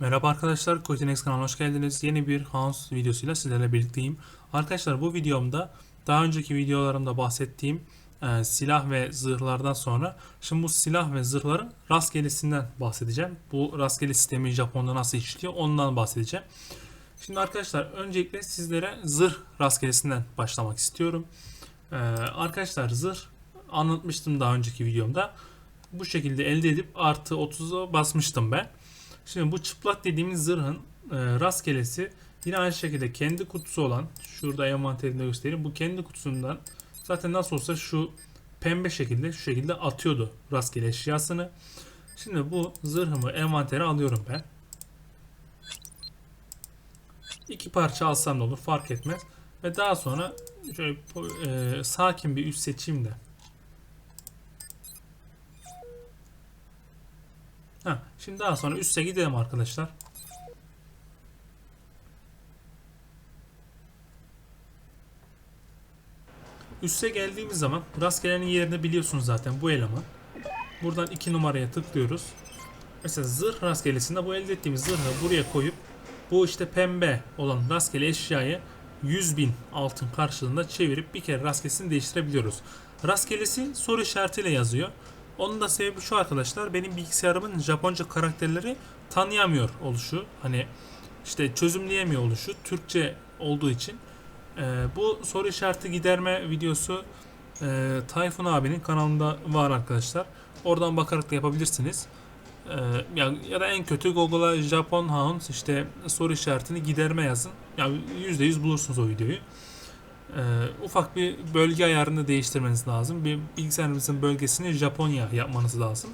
Merhaba arkadaşlar, Cotinex kanalına hoş geldiniz. Yeni bir House videosuyla sizlerle birlikteyim. Arkadaşlar bu videomda daha önceki videolarımda bahsettiğim e, silah ve zırhlardan sonra şimdi bu silah ve zırhların rastgelesinden bahsedeceğim. Bu rastgele sistemi Japon'da nasıl işliyor ondan bahsedeceğim. Şimdi arkadaşlar öncelikle sizlere zırh rastgelesinden başlamak istiyorum. E, arkadaşlar zırh anlatmıştım daha önceki videomda. Bu şekilde elde edip artı 30'a basmıştım ben. Şimdi bu çıplak dediğimiz zırhın e, rastgelesi yine aynı şekilde kendi kutusu olan şurada envanterinde göstereyim. Bu kendi kutusundan zaten nasıl olsa şu pembe şekilde şu şekilde atıyordu rastgele eşyasını. Şimdi bu zırhımı envantere alıyorum ben. İki parça alsam da olur fark etmez. Ve daha sonra şöyle e, sakin bir üst seçeyim de. Ha, şimdi daha sonra üste gidelim arkadaşlar. Üste geldiğimiz zaman rastgelenin yerini biliyorsunuz zaten bu eleman. Buradan 2 numaraya tıklıyoruz. Mesela zırh rastgelesinde bu elde ettiğimiz zırhı buraya koyup bu işte pembe olan rastgele eşyayı 100 bin altın karşılığında çevirip bir kere rastgelesini değiştirebiliyoruz. Rastgelesi soru işaretiyle yazıyor. Onun da sebebi şu arkadaşlar. Benim bilgisayarımın Japonca karakterleri tanıyamıyor oluşu. Hani işte çözümleyemiyor oluşu. Türkçe olduğu için. Ee, bu soru işareti giderme videosu e, Tayfun abinin kanalında var arkadaşlar. Oradan bakarak da yapabilirsiniz. Ee, ya, ya da en kötü Google'a Japon Hounds işte soru işaretini giderme yazın. Yani %100 bulursunuz o videoyu. Ee, ufak bir bölge ayarını değiştirmeniz lazım. Bir bilgisayarınızın bölgesini Japonya yapmanız lazım.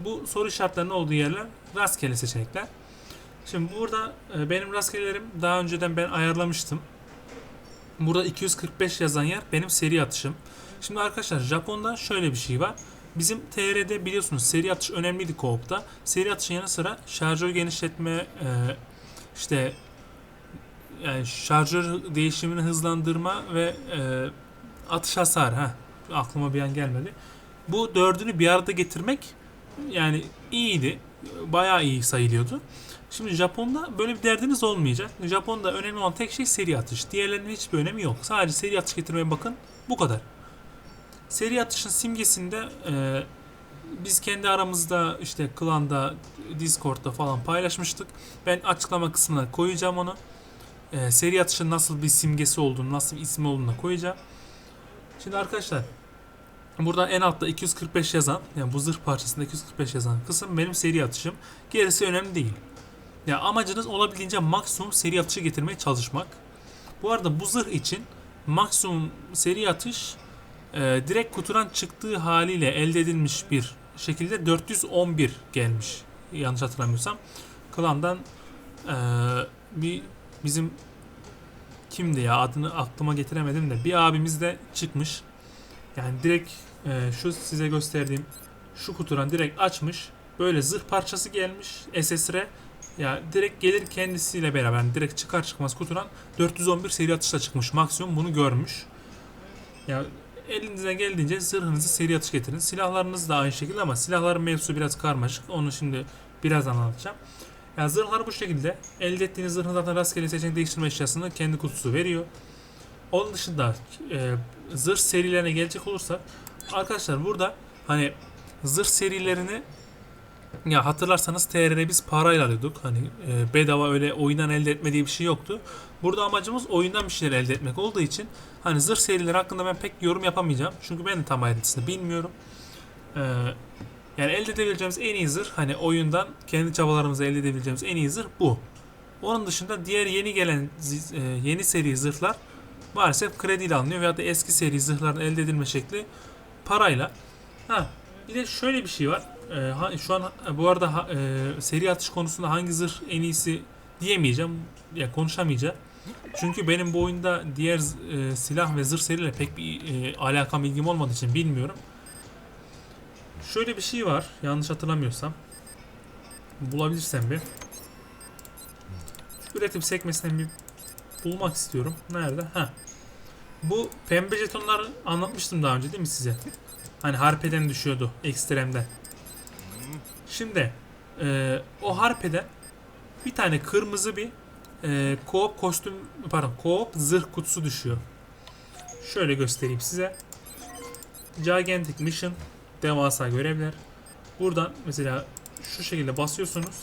Bu soru işaretlerinin olduğu yerler rastgele seçenekler. Şimdi burada e, benim rastgelelerim daha önceden ben ayarlamıştım. Burada 245 yazan yer benim seri atışım. Şimdi arkadaşlar Japon'da şöyle bir şey var. Bizim TR'de biliyorsunuz seri atış önemliydi co-op'ta. Seri atışın yanı sıra şarjör genişletme, e, işte yani şarjör değişimini hızlandırma ve e, atış hasarı ha aklıma bir an gelmedi. Bu dördünü bir arada getirmek yani iyiydi. Bayağı iyi sayılıyordu. Şimdi Japon'da böyle bir derdiniz olmayacak. Japon'da önemli olan tek şey seri atış. Diğerlerinin hiçbir önemi yok. Sadece seri atış getirmeye bakın. Bu kadar. Seri atışın simgesinde e, biz kendi aramızda işte klanda, Discord'da falan paylaşmıştık. Ben açıklama kısmına koyacağım onu e, seri atışın nasıl bir simgesi olduğunu, nasıl bir ismi olduğunu koyacağım. Şimdi arkadaşlar burada en altta 245 yazan yani bu zırh parçasında 245 yazan kısım benim seri atışım. Gerisi önemli değil. Ya yani amacınız olabildiğince maksimum seri atışı getirmeye çalışmak. Bu arada bu zırh için maksimum seri atış e, direkt kutudan çıktığı haliyle elde edilmiş bir şekilde 411 gelmiş. Yanlış hatırlamıyorsam. Klandan e, bir bizim kimdi ya adını aklıma getiremedim de bir abimiz de çıkmış. Yani direkt e, şu size gösterdiğim şu kutudan direkt açmış. Böyle zırh parçası gelmiş SSR. Ya direkt gelir kendisiyle beraber yani direkt çıkar çıkmaz kutudan 411 seri atışla çıkmış maksimum bunu görmüş. Ya elinize geldiğince zırhınızı seri atış getirin. Silahlarınız da aynı şekilde ama silahların mevzusu biraz karmaşık. Onu şimdi birazdan anlatacağım. Yani zırhlar bu şekilde. Elde ettiğiniz zırhın zaten rastgele seçenek değiştirme eşyasını kendi kutusu veriyor. Onun dışında e, zırh serilerine gelecek olursak arkadaşlar burada hani zırh serilerini ya hatırlarsanız TR'de biz parayla alıyorduk. Hani e, bedava öyle oyundan elde etme diye bir şey yoktu. Burada amacımız oyundan bir şeyler elde etmek olduğu için hani zırh serileri hakkında ben pek yorum yapamayacağım. Çünkü ben de tam ayrıntısını bilmiyorum. Eee yani elde edebileceğimiz en iyi zırh hani oyundan kendi çabalarımızla elde edebileceğimiz en iyi zırh bu. Onun dışında diğer yeni gelen e, yeni seri zırhlar maalesef krediyle alınıyor veya da eski seri zırhların elde edilme şekli parayla. Ha, bir de şöyle bir şey var. Ee, şu an bu arada e, seri atış konusunda hangi zırh en iyisi diyemeyeceğim. Ya konuşamayacağım. Çünkü benim bu oyunda diğer e, silah ve zırh seriyle pek bir e, alakam bilgim olmadığı için bilmiyorum. Şöyle bir şey var. Yanlış hatırlamıyorsam. Bulabilirsem bir. Üretim sekmesinden bir bulmak istiyorum. Nerede? Ha. Bu pembe jetonları anlatmıştım daha önce değil mi size? Hani harpeden düşüyordu ekstremden. Şimdi e, o harpeden bir tane kırmızı bir e, co-op kostüm pardon co-op zırh kutusu düşüyor. Şöyle göstereyim size. Gigantic Mission devasa görevler. Buradan mesela şu şekilde basıyorsunuz.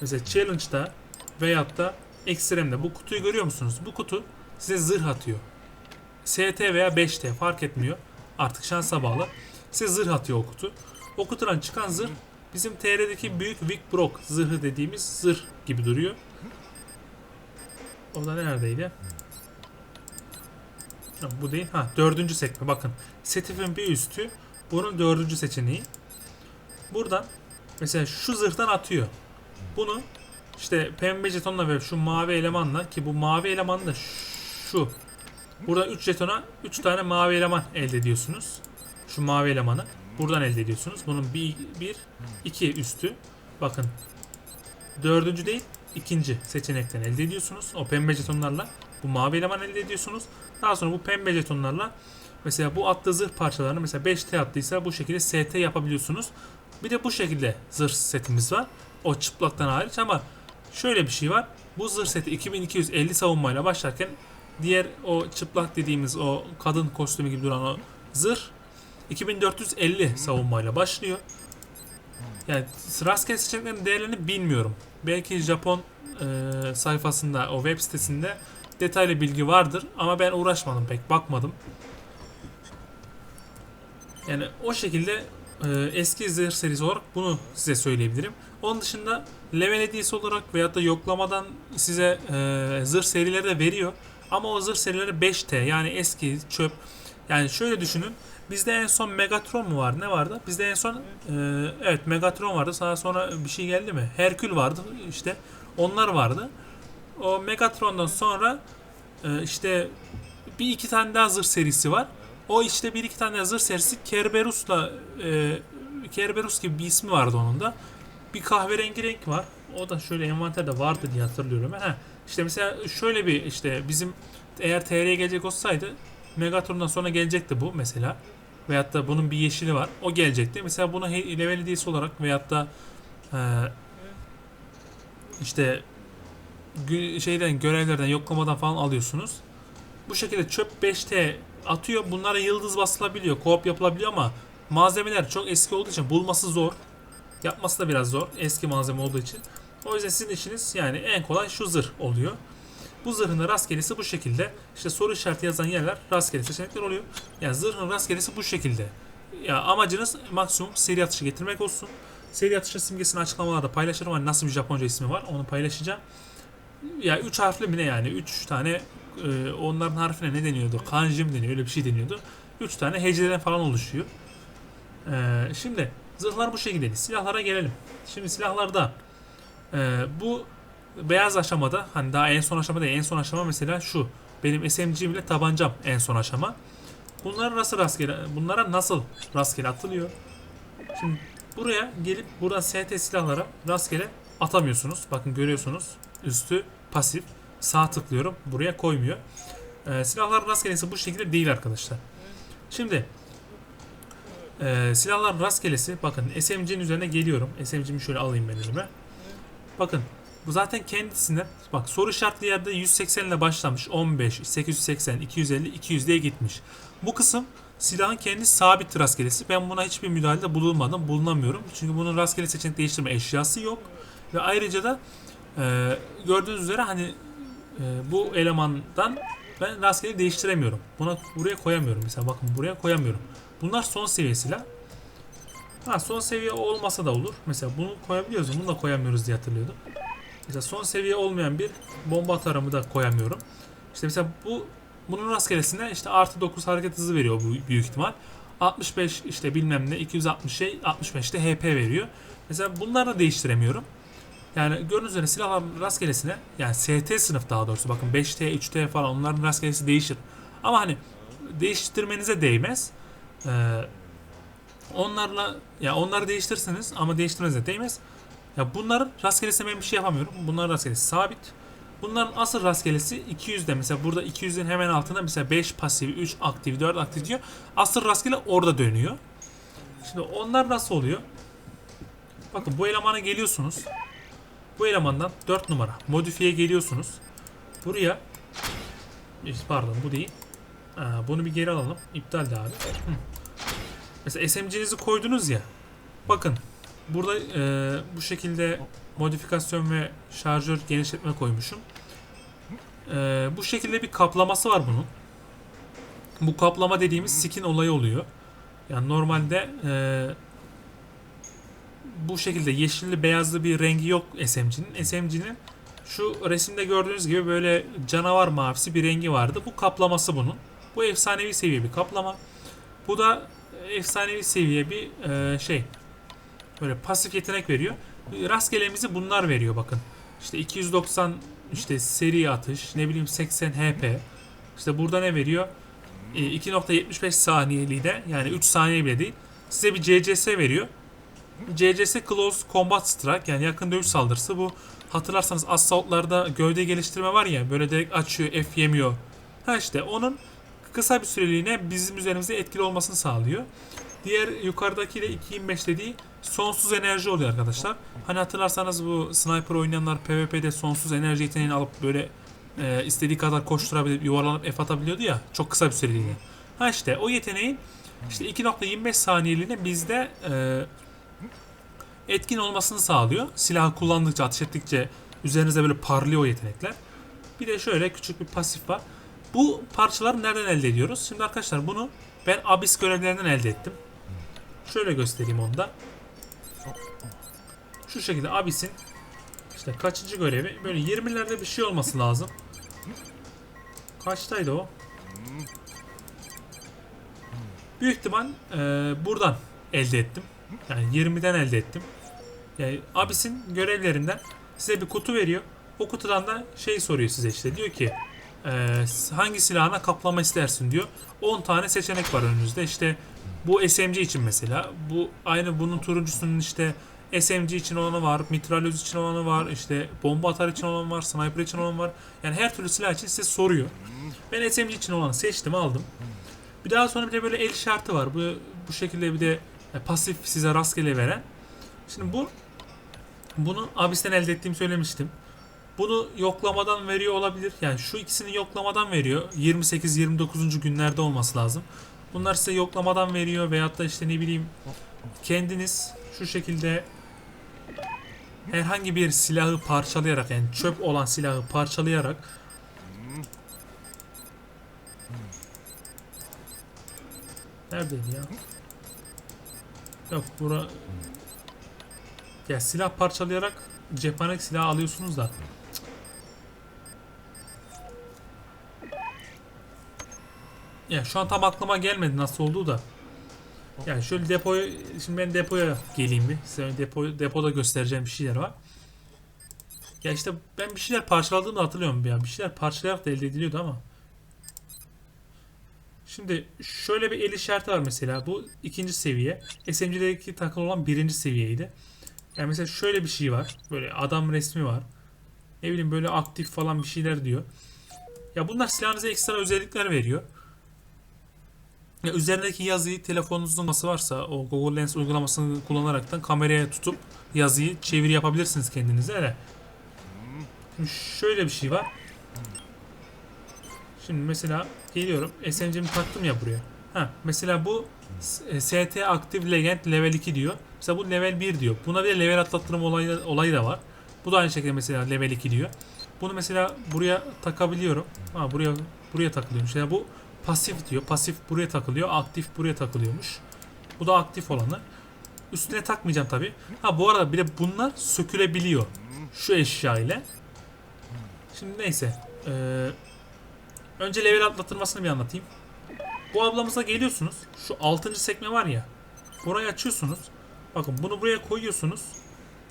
Mesela Challenge'da veyahut da Extreme'de bu kutuyu görüyor musunuz? Bu kutu size zırh atıyor. ST veya 5T fark etmiyor. Artık şansa bağlı. Size zırh atıyor o kutu. O kutudan çıkan zırh bizim TR'deki büyük Vic Brock zırhı dediğimiz zırh gibi duruyor. O da neredeydi? Bu değil. Ha dördüncü sekme bakın. Setifin bir üstü bunun dördüncü seçeneği. Buradan mesela şu zırhtan atıyor. Bunu işte pembe jetonla ve şu mavi elemanla ki bu mavi eleman da şu. Burada 3 jetona 3 tane mavi eleman elde ediyorsunuz. Şu mavi elemanı buradan elde ediyorsunuz. Bunun bir, bir iki üstü. Bakın dördüncü değil ikinci seçenekten elde ediyorsunuz. O pembe jetonlarla bu mavi eleman elde ediyorsunuz. Daha sonra bu pembe jetonlarla mesela bu attığı zırh parçalarını mesela 5T attıysa bu şekilde ST yapabiliyorsunuz. Bir de bu şekilde zırh setimiz var. O çıplaktan hariç ama şöyle bir şey var. Bu zırh seti 2250 savunmayla başlarken diğer o çıplak dediğimiz o kadın kostümü gibi duran o zırh 2450 savunmayla başlıyor. Yani rastgele seçeneklerin değerlerini bilmiyorum. Belki Japon e, sayfasında o web sitesinde detaylı bilgi vardır ama ben uğraşmadım pek bakmadım. Yani o şekilde e, eski zırh serisi olarak bunu size söyleyebilirim. Onun dışında level hediyesi olarak veyahut da yoklamadan size e, zırh serileri de veriyor. Ama o zırh serileri 5T yani eski çöp. Yani şöyle düşünün. Bizde en son Megatron mu vardı? Ne vardı? Bizde en son e, evet Megatron vardı. Daha sonra bir şey geldi mi? Herkül vardı işte. Onlar vardı. O Megatron'dan sonra e, işte bir iki tane daha zırh serisi var. O işte bir iki tane daha zırh serisi Kerberus'la e, Kerberus gibi bir ismi vardı onun da. Bir kahverengi renk var. O da şöyle envanterde vardı diye hatırlıyorum. Heh. İşte mesela şöyle bir işte bizim eğer TR'ye gelecek olsaydı Megatron'dan sonra gelecekti bu mesela. Veyahut da bunun bir yeşili var. O gelecekti. Mesela bunu he- level hediyesi olarak veyahut da e, işte şeyden görevlerden yoklamadan falan alıyorsunuz. Bu şekilde çöp 5T atıyor. Bunlara yıldız basılabiliyor. Koop yapılabiliyor ama malzemeler çok eski olduğu için bulması zor. Yapması da biraz zor. Eski malzeme olduğu için. O yüzden sizin işiniz yani en kolay şu zırh oluyor. Bu zırhın rastgelesi bu şekilde. İşte soru işareti yazan yerler rastgele seçenekler oluyor. Yani zırhın rastgelesi bu şekilde. Ya amacınız maksimum seri atışı getirmek olsun. Seri atışı simgesini açıklamalarda paylaşırım. Hani nasıl bir Japonca ismi var onu paylaşacağım. Ya 3 harfli mi ne yani? 3 tane e, onların harfine ne deniyordu? Kanji deniyor? Öyle bir şey deniyordu. 3 tane heceden falan oluşuyor. E, şimdi zırhlar bu şekilde. Silahlara gelelim. Şimdi silahlarda e, bu beyaz aşamada hani daha en son aşama değil en son aşama mesela şu. Benim SMG'm ile tabancam en son aşama. Bunlar nasıl rastgele bunlara nasıl rastgele atılıyor? Şimdi buraya gelip buradan ST silahlara rastgele atamıyorsunuz. Bakın görüyorsunuz. Üstü pasif. Sağ tıklıyorum. Buraya koymuyor. Ee, silahlar rastgelesi bu şekilde değil arkadaşlar. Şimdi e, silahlar rastgelesi bakın SMG'nin üzerine geliyorum. SMG'mi şöyle alayım ben elime. Bakın bu zaten kendisinde bak soru işaretli yerde 180 ile başlamış 15, 880, 250, 200 diye gitmiş. Bu kısım silahın kendi sabit rastgelesi. Ben buna hiçbir müdahalede bulunmadım, bulunamıyorum. Çünkü bunun rastgele seçenek değiştirme eşyası yok. Ve ayrıca da e, gördüğünüz üzere hani e, bu elemandan ben rastgele değiştiremiyorum. Buna buraya koyamıyorum. Mesela bakın buraya koyamıyorum. Bunlar son seviye silah. Ha son seviye olmasa da olur. Mesela bunu koyabiliyoruz. Bunu da koyamıyoruz diye hatırlıyordum. Mesela son seviye olmayan bir bomba atarımı da koyamıyorum. İşte mesela bu bunun rastgelesine işte artı 9 hareket hızı veriyor bu büyük ihtimal. 65 işte bilmem ne 260 şey 65 de HP veriyor. Mesela bunları da değiştiremiyorum. Yani gördüğünüz üzere silahlar rastgelesine yani ST sınıf daha doğrusu bakın 5T 3T falan onların rastgelesi değişir. Ama hani değiştirmenize değmez. Ee, onlarla ya onları değiştirirsiniz ama değiştirmenize değmez. Ya bunların rastgelesi ben bir şey yapamıyorum. Bunların rastgelesi sabit. Bunların asıl rastgelesi 200'de mesela burada 200'ün hemen altında mesela 5 pasif, 3 aktif, 4 aktif diyor. Asıl rastgele orada dönüyor. Şimdi onlar nasıl oluyor? Bakın bu elemana geliyorsunuz. Bu elemandan 4 numara modifiye geliyorsunuz. Buraya pardon bu değil. Aa, bunu bir geri alalım. İptal de abi. Hı. Mesela SMG'nizi koydunuz ya. Bakın burada e, bu şekilde modifikasyon ve şarjör genişletme koymuşum. E, bu şekilde bir kaplaması var bunun. Bu kaplama dediğimiz skin olayı oluyor. Yani normalde e, bu şekilde yeşilli beyazlı bir rengi yok SMG'nin. SMG'nin şu resimde gördüğünüz gibi böyle canavar mavisi bir rengi vardı. Bu kaplaması bunun. Bu efsanevi seviye bir kaplama. Bu da efsanevi seviye bir e, şey. Böyle pasif yetenek veriyor. Rastgelemizi bunlar veriyor bakın. İşte 290 işte seri atış, ne bileyim 80 HP. İşte burada ne veriyor? E, 2.75 saniyeliği de yani 3 saniye bile değil. Size bir CCS veriyor. CCS Close Combat Strike yani yakın dövüş saldırısı bu hatırlarsanız Assault'larda gövde geliştirme var ya böyle direkt açıyor F yemiyor. Ha işte onun kısa bir süreliğine bizim üzerimizde etkili olmasını sağlıyor. Diğer yukarıdaki de 2.25 dediği sonsuz enerji oluyor arkadaşlar. Hani hatırlarsanız bu sniper oynayanlar PvP'de sonsuz enerji yeteneğini alıp böyle e, istediği kadar koşturabilip yuvarlanıp F atabiliyordu ya çok kısa bir süreliğine. Ha işte o yeteneğin işte 2.25 saniyeliğine bizde e, etkin olmasını sağlıyor. Silahı kullandıkça, ateş ettikçe üzerinizde böyle parlıyor o yetenekler. Bir de şöyle küçük bir pasif var. Bu parçaları nereden elde ediyoruz? Şimdi arkadaşlar bunu ben Abyss görevlerinden elde ettim. Şöyle göstereyim onu da. Şu şekilde Abyss'in işte kaçıncı görevi? Böyle 20'lerde bir şey olması lazım. Kaçtaydı o? Büyük ihtimal e, buradan elde ettim. Yani 20'den elde ettim. Yani Abyss'in görevlerinden size bir kutu veriyor. O kutudan da şey soruyor size işte diyor ki e, hangi silahına kaplama istersin diyor. 10 tane seçenek var önünüzde. İşte bu SMG için mesela. Bu aynı bunun turuncusunun işte SMG için olanı var, mitralyöz için olanı var, işte bomba atar için olan var, sniper için olan var. Yani her türlü silah için size soruyor. Ben SMG için olanı seçtim, aldım. Bir daha sonra bir de böyle el işareti var. Bu bu şekilde bir de pasif size rastgele veren. Şimdi bu bunu Abyss'ten elde ettiğimi söylemiştim. Bunu yoklamadan veriyor olabilir. Yani şu ikisini yoklamadan veriyor. 28-29. günlerde olması lazım. Bunlar size yoklamadan veriyor veyahut da işte ne bileyim kendiniz şu şekilde herhangi bir silahı parçalayarak yani çöp olan silahı parçalayarak Neredeydi ya? Yok bura ya silah parçalayarak cephanelik silah alıyorsunuz da Ya şu an tam aklıma gelmedi nasıl olduğu da. Yani şöyle depoya şimdi ben depoya geleyim bir. Size depo, depoda göstereceğim bir şeyler var. Ya işte ben bir şeyler parçaladığımı hatırlıyorum ya. Bir şeyler parçalayarak da elde ediliyordu ama. Şimdi şöyle bir el işareti var mesela. Bu ikinci seviye. SMG'deki takılı olan birinci seviyeydi. Yani mesela şöyle bir şey var. Böyle adam resmi var. Ne bileyim böyle aktif falan bir şeyler diyor. Ya bunlar silahınıza ekstra özellikler veriyor. Ya üzerindeki yazıyı telefonunuzun nasıl varsa o Google Lens uygulamasını kullanaraktan kameraya tutup yazıyı çeviri yapabilirsiniz kendinize de. Şimdi şöyle bir şey var. Şimdi mesela geliyorum SMC'mi taktım ya buraya. Ha mesela bu e, ST Active Legend level 2 diyor. Mesela bu level 1 diyor. Buna bir de level atlattırma olayı, olayı da var. Bu da aynı şekilde mesela level 2 diyor. Bunu mesela buraya takabiliyorum. Ha buraya buraya takılıyormuş. Yani bu pasif diyor. Pasif buraya takılıyor. Aktif buraya takılıyormuş. Bu da aktif olanı. Üstüne takmayacağım tabi. Ha bu arada bir de bunlar sökülebiliyor. Şu eşya ile. Şimdi neyse. Ee, önce level atlatılmasını bir anlatayım. Bu ablamıza geliyorsunuz. Şu 6. sekme var ya. Burayı açıyorsunuz. Bakın bunu buraya koyuyorsunuz.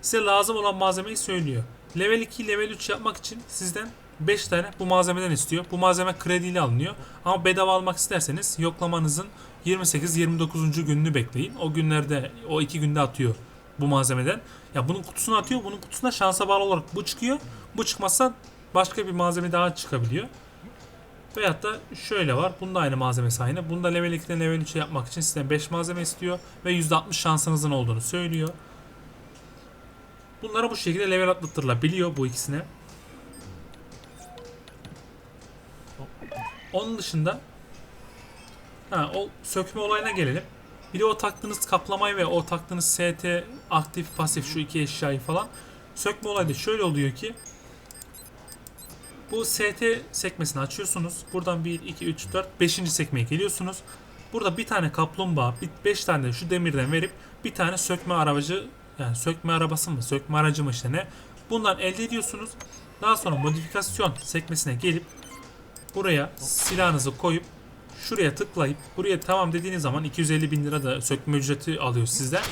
Size lazım olan malzemeyi söylüyor. Level 2, level 3 yapmak için sizden 5 tane bu malzemeden istiyor. Bu malzeme krediyle alınıyor. Ama bedava almak isterseniz yoklamanızın 28-29. gününü bekleyin. O günlerde, o iki günde atıyor bu malzemeden. Ya bunun kutusunu atıyor. Bunun kutusuna şansa bağlı olarak bu çıkıyor. Bu çıkmazsa başka bir malzeme daha çıkabiliyor. Veyahut da şöyle var. Bunda aynı malzemesi aynı. Bunda level 2'den level 3'e yapmak için sizden 5 malzeme istiyor. Ve %60 şansınızın olduğunu söylüyor. Bunlara bu şekilde level atlatırılabiliyor bu ikisine. Onun dışında ha, o sökme olayına gelelim. Bir de o taktığınız kaplamayı ve o taktığınız ST aktif pasif şu iki eşyayı falan sökme olayı da şöyle oluyor ki bu ST sekmesini açıyorsunuz. Buradan 1, 2, 3, 4, 5. sekmeye geliyorsunuz. Burada bir tane kaplumbağa, 5 tane de şu demirden verip bir tane sökme aracı yani sökme arabası mı, sökme aracı mı işte ne? Bundan elde ediyorsunuz. Daha sonra modifikasyon sekmesine gelip buraya silahınızı koyup şuraya tıklayıp buraya tamam dediğiniz zaman 250 bin lira da sökme ücreti alıyor sizden.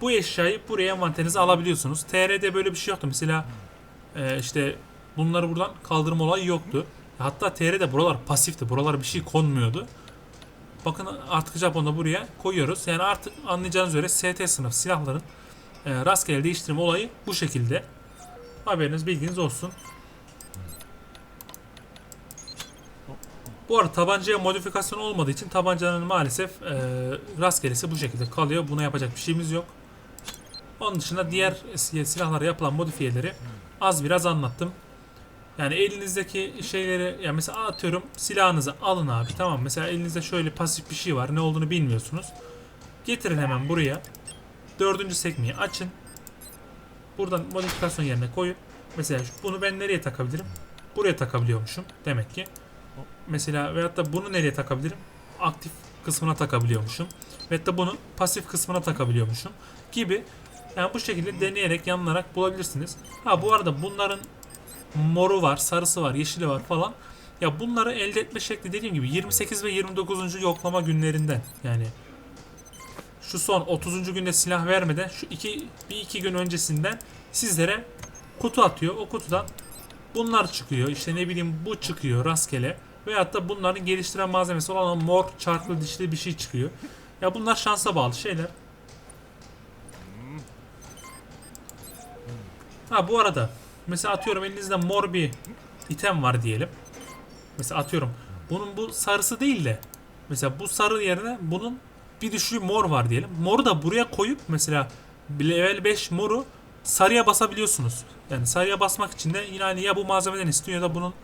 Bu eşyayı buraya envanterinize alabiliyorsunuz. TR'de böyle bir şey yoktu. Mesela e, işte bunları buradan kaldırma olayı yoktu. Hatta TR'de buralar pasifti. Buralara bir şey konmuyordu. Bakın artık Japon'da buraya koyuyoruz. Yani artık anlayacağınız üzere ST sınıf silahların e, rastgele değiştirme olayı bu şekilde. Haberiniz bilginiz olsun. Bu arada tabancaya modifikasyon olmadığı için tabancanın maalesef e, rastgelesi bu şekilde kalıyor. Buna yapacak bir şeyimiz yok. Onun dışında diğer silahlara yapılan modifiyeleri az biraz anlattım. Yani elinizdeki şeyleri yani mesela atıyorum silahınızı alın abi tamam mesela elinizde şöyle pasif bir şey var ne olduğunu bilmiyorsunuz. Getirin hemen buraya. Dördüncü sekmeyi açın. Buradan modifikasyon yerine koyun. Mesela bunu ben nereye takabilirim? Buraya takabiliyormuşum demek ki. Mesela veyahut da bunu nereye takabilirim? Aktif kısmına takabiliyormuşum. Veyahut da bunu pasif kısmına takabiliyormuşum gibi. Yani bu şekilde deneyerek yanılarak bulabilirsiniz. Ha bu arada bunların moru var, sarısı var, yeşili var falan. Ya bunları elde etme şekli dediğim gibi 28 ve 29. yoklama günlerinden yani şu son 30. günde silah vermeden şu iki bir iki gün öncesinden sizlere kutu atıyor. O kutudan bunlar çıkıyor. İşte ne bileyim bu çıkıyor rastgele. Veyahut da bunların geliştiren malzemesi olan mor çarklı dişli bir şey çıkıyor. Ya bunlar şansa bağlı şeyler. Ha bu arada mesela atıyorum elinizde mor bir item var diyelim. Mesela atıyorum bunun bu sarısı değil de mesela bu sarı yerine bunun bir düşüğü mor var diyelim. Moru da buraya koyup mesela level 5 moru sarıya basabiliyorsunuz. Yani sarıya basmak için de yine hani ya bu malzemeden istiyor ya da bunun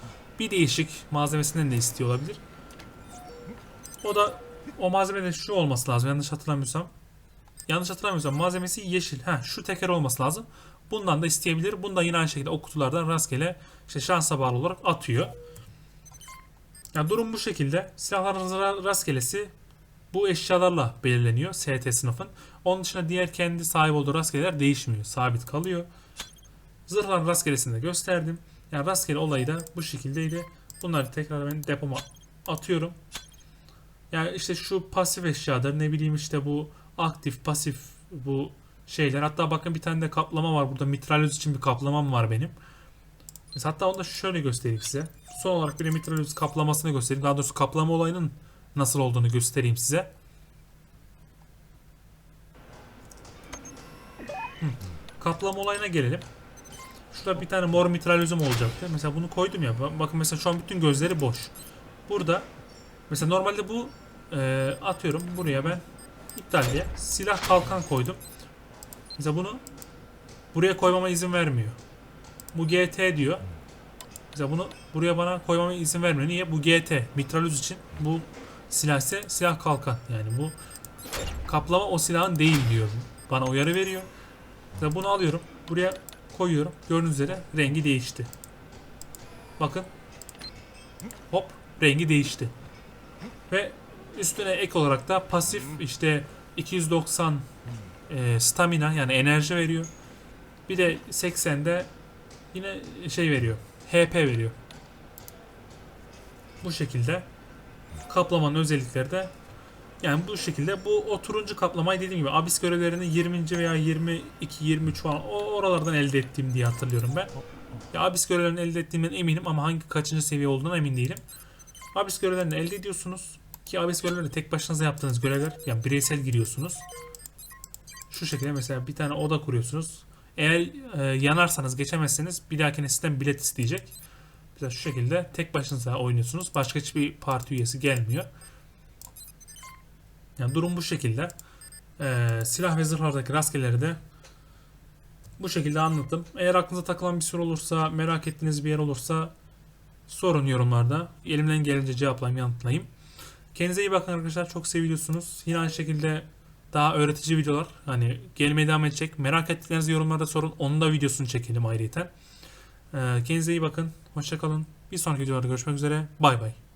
bir değişik malzemesinden de istiyor olabilir. O da o malzemede şu olması lazım yanlış hatırlamıyorsam. Yanlış hatırlamıyorsam malzemesi yeşil. Ha şu teker olması lazım. Bundan da isteyebilir. Bunu da yine aynı şekilde o kutulardan rastgele işte şansa bağlı olarak atıyor. Yani durum bu şekilde. Silahların rastgelesi bu eşyalarla belirleniyor ST sınıfın. Onun dışında diğer kendi sahip olduğu rastgeleler değişmiyor. Sabit kalıyor. Zırhların rastgelesini de gösterdim. Yani rastgele olayı da bu şekildeydi. Bunları tekrar ben depoma atıyorum. Yani işte şu pasif eşyadır ne bileyim işte bu aktif pasif bu şeyler. Hatta bakın bir tane de kaplama var burada. Mitralyoz için bir kaplamam var benim. Mesela hatta onu da şöyle göstereyim size. Son olarak bir de mitralyoz kaplamasını göstereyim. Daha doğrusu kaplama olayının nasıl olduğunu göstereyim size. Kaplama olayına gelelim. Şurada bir tane mor mitralyözüm olacaktı. Mesela bunu koydum ya. Bakın mesela şu an bütün gözleri boş. Burada mesela normalde bu e, atıyorum buraya ben iptal diye silah kalkan koydum. Mesela bunu buraya koymama izin vermiyor. Bu GT diyor. Mesela bunu buraya bana koymama izin vermiyor. Niye? Bu GT mitralyöz için bu silah ise silah kalkan. Yani bu kaplama o silahın değil diyor. Bana uyarı veriyor. Mesela bunu alıyorum. Buraya koyuyorum. Gördüğünüz üzere rengi değişti. Bakın. Hop rengi değişti. Ve üstüne ek olarak da pasif işte 290 e, stamina yani enerji veriyor. Bir de 80'de yine şey veriyor. HP veriyor. Bu şekilde kaplamanın özellikleri de yani bu şekilde bu o turuncu kaplamayı dediğim gibi abis görevlerini 20. veya 22 23 falan o oralardan elde ettiğim diye hatırlıyorum ben. Ya abis görevlerini elde ettiğimden eminim ama hangi kaçıncı seviye olduğuna emin değilim. Abis görevlerini elde ediyorsunuz ki abis görevleri tek başınıza yaptığınız görevler yani bireysel giriyorsunuz. Şu şekilde mesela bir tane oda kuruyorsunuz. Eğer e, yanarsanız geçemezseniz bir dahakine sizden bilet isteyecek. Mesela şu şekilde tek başınıza oynuyorsunuz. Başka hiçbir parti üyesi gelmiyor. Yani durum bu şekilde. Ee, silah ve zırhlardaki rastgeleleri de bu şekilde anlattım. Eğer aklınıza takılan bir soru olursa, merak ettiğiniz bir yer olursa sorun yorumlarda. Elimden gelince cevaplayayım, yanıtlayayım. Kendinize iyi bakın arkadaşlar. Çok seviyorsunuz. Yine aynı şekilde daha öğretici videolar hani gelmeye devam edecek. Merak ettiklerinizi yorumlarda sorun. Onun da videosunu çekelim ayrıyeten. Ee, kendinize iyi bakın. Hoşçakalın. Bir sonraki videolarda görüşmek üzere. Bay bay.